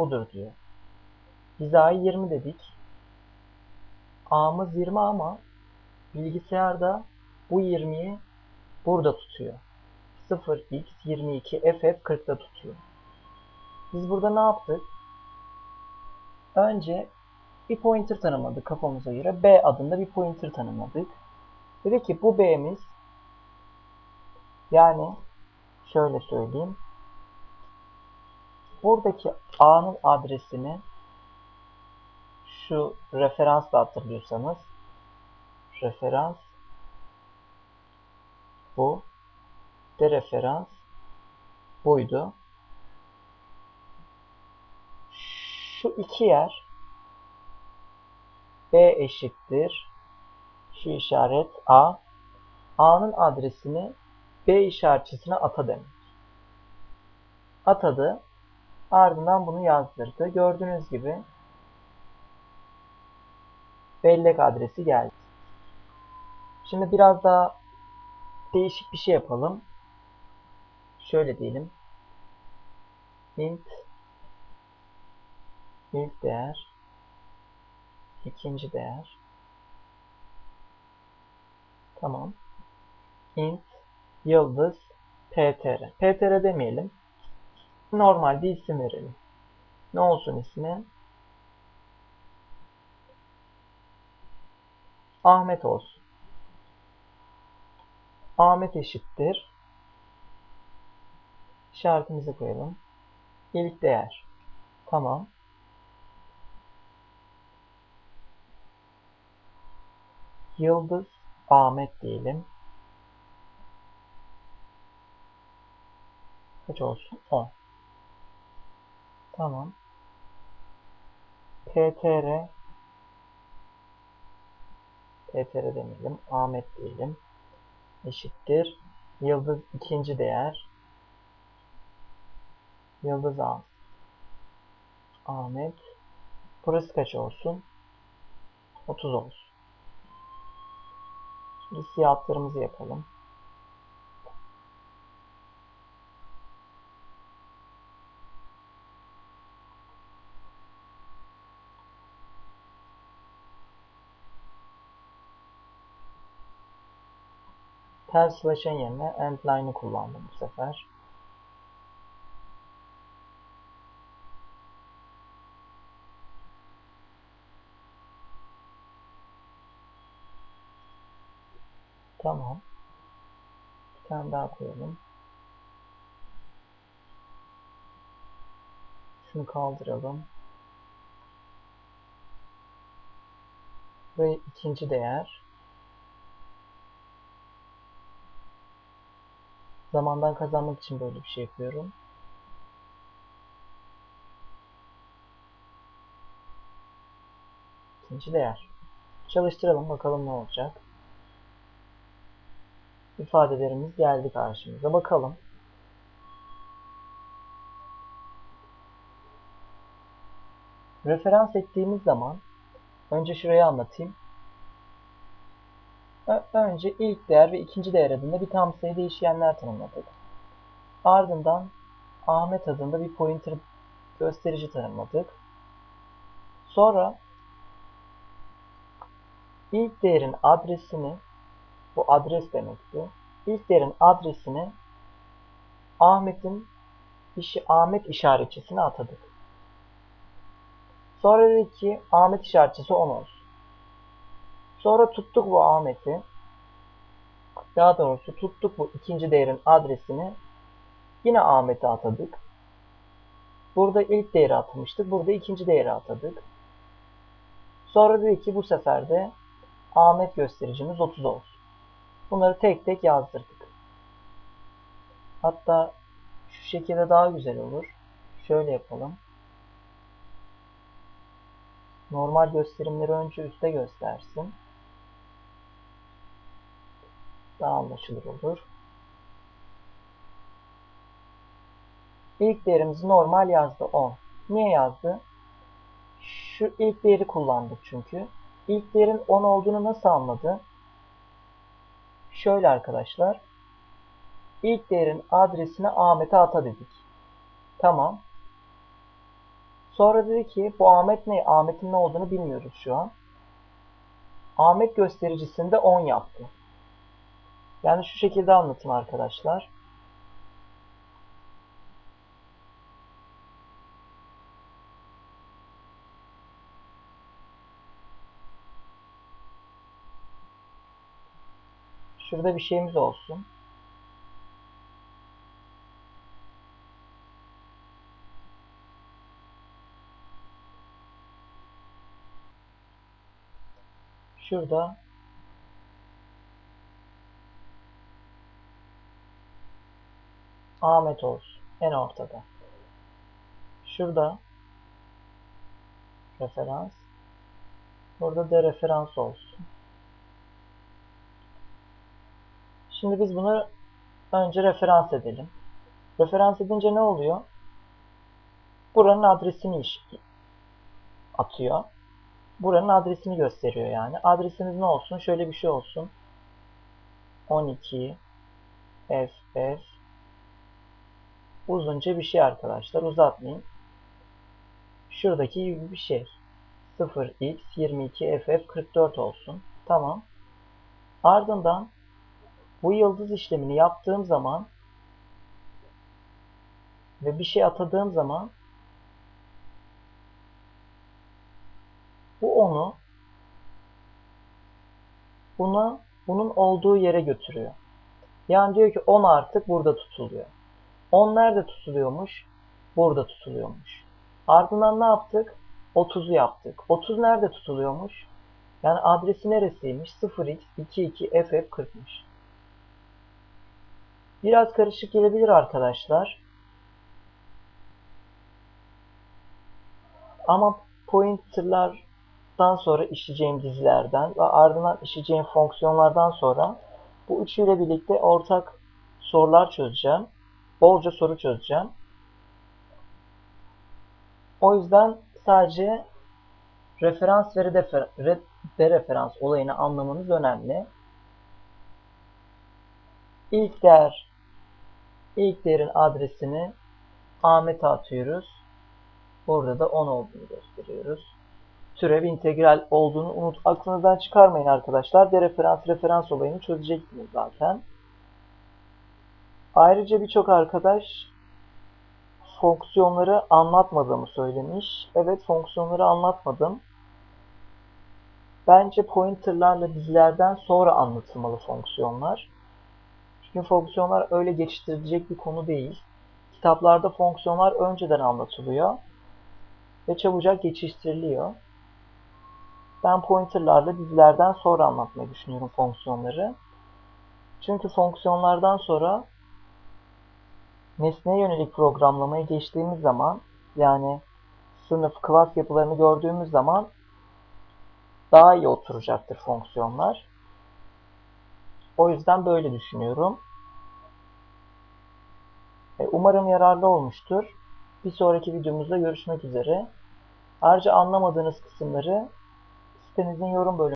budur diyor. Hizayı 20 dedik. A'mız 20 ama bilgisayarda bu 20'yi burada tutuyor. 0x 22 ff 40'da tutuyor. Biz burada ne yaptık? Önce bir pointer tanımladık kafamıza göre. B adında bir pointer tanımladık. Dedi ki bu B'miz yani şöyle söyleyeyim. Buradaki A'nın adresini şu referansla hatırlıyorsanız referans bu de referans buydu. Şu iki yer B eşittir şu işaret A A'nın adresini B işaretçisine ata demek. Atadı. Ardından bunu yazdırdı. Gördüğünüz gibi bellek adresi geldi. Şimdi biraz daha değişik bir şey yapalım. Şöyle diyelim. int ilk değer ikinci değer tamam int yıldız ptr ptr demeyelim normal bir isim verelim. Ne olsun ismi? Ahmet olsun. Ahmet eşittir. İşaretimizi koyalım. İlk değer. Tamam. Yıldız Ahmet diyelim. Kaç olsun? 10. Tamam. PTR PTR demeyelim. Ahmet diyelim. Eşittir. Yıldız ikinci değer. Yıldız A. Ahmet. Burası kaç olsun? 30 olsun. Şimdi siyahlarımızı yapalım. Tel slash'ın yerine endline'ı kullandım bu sefer. Tamam. Bir tane daha koyalım. Şunu kaldıralım. Ve ikinci değer. Zamandan kazanmak için böyle bir şey yapıyorum. İkinci değer. Çalıştıralım bakalım ne olacak ifadelerimiz geldi karşımıza. Bakalım. Referans ettiğimiz zaman önce şurayı anlatayım. Önce ilk değer ve ikinci değer adında bir tam sayı değişkenler tanımladık. Ardından Ahmet adında bir pointer gösterici tanımladık. Sonra ilk değerin adresini bu adres demekti. İlk değerin adresini Ahmet'in işi Ahmet işaretçisine atadık. Sonra dedik ki Ahmet işaretçisi 10 olsun. Sonra tuttuk bu Ahmet'i. Daha doğrusu tuttuk bu ikinci değerin adresini. Yine Ahmet'e atadık. Burada ilk değeri atmıştık. Burada ikinci değeri atadık. Sonra dedik ki bu sefer de Ahmet göstericimiz 30 olsun. Bunları tek tek yazdırdık. Hatta şu şekilde daha güzel olur. Şöyle yapalım. Normal gösterimleri önce üstte göstersin. Daha anlaşılır olur. İlk değerimizi normal yazdı 10. Niye yazdı? Şu ilk değeri kullandık çünkü. İlk değerin 10 olduğunu nasıl anladı? Şöyle arkadaşlar. İlk değerin adresini Ahmet'e ata dedik. Tamam. Sonra dedi ki bu Ahmet ne? Ahmet'in ne olduğunu bilmiyoruz şu an. Ahmet göstericisinde 10 yaptı. Yani şu şekilde anlatım arkadaşlar. Şurada bir şeyimiz olsun. Şurada Ahmet olsun. En ortada. Şurada referans. Burada da referans olsun. Şimdi biz bunu önce referans edelim. Referans edince ne oluyor? Buranın adresini atıyor. Buranın adresini gösteriyor yani. Adresimiz ne olsun? Şöyle bir şey olsun. 12 FF uzunca bir şey arkadaşlar. Uzatmayayım. Şuradaki gibi bir şey. 0x22ff44 olsun. Tamam. Ardından bu yıldız işlemini yaptığım zaman ve bir şey atadığım zaman bu onu buna bunun olduğu yere götürüyor. Yani diyor ki 10 artık burada tutuluyor. 10 nerede tutuluyormuş? Burada tutuluyormuş. Ardından ne yaptık? 30'u yaptık. 30 nerede tutuluyormuş? Yani adresi neresiymiş? 0x22ff40'mış. Biraz karışık gelebilir arkadaşlar. Ama pointerlardan sonra işleyeceğim dizilerden ve ardından işleyeceğim fonksiyonlardan sonra bu üçüyle birlikte ortak sorular çözeceğim. Bolca soru çözeceğim. O yüzden sadece referans ve dereferans olayını anlamanız önemli. İlk değer ilk değerin adresini Ahmet'e atıyoruz. Burada da 10 olduğunu gösteriyoruz. Türev integral olduğunu unut aklınızdan çıkarmayın arkadaşlar. Dereferans referans olayını çözeceksiniz zaten. Ayrıca birçok arkadaş fonksiyonları anlatmadığımı söylemiş. Evet fonksiyonları anlatmadım. Bence pointerlarla dizilerden sonra anlatılmalı fonksiyonlar. Çünkü fonksiyonlar öyle geçiştirilecek bir konu değil. Kitaplarda fonksiyonlar önceden anlatılıyor ve çabucak geçiştiriliyor. Ben pointerlarla dizilerden sonra anlatmayı düşünüyorum fonksiyonları. Çünkü fonksiyonlardan sonra nesneye yönelik programlamaya geçtiğimiz zaman yani sınıf, klas yapılarını gördüğümüz zaman daha iyi oturacaktır fonksiyonlar. O yüzden böyle düşünüyorum. E, umarım yararlı olmuştur. Bir sonraki videomuzda görüşmek üzere. Ayrıca anlamadığınız kısımları sitemizin yorum bölümünde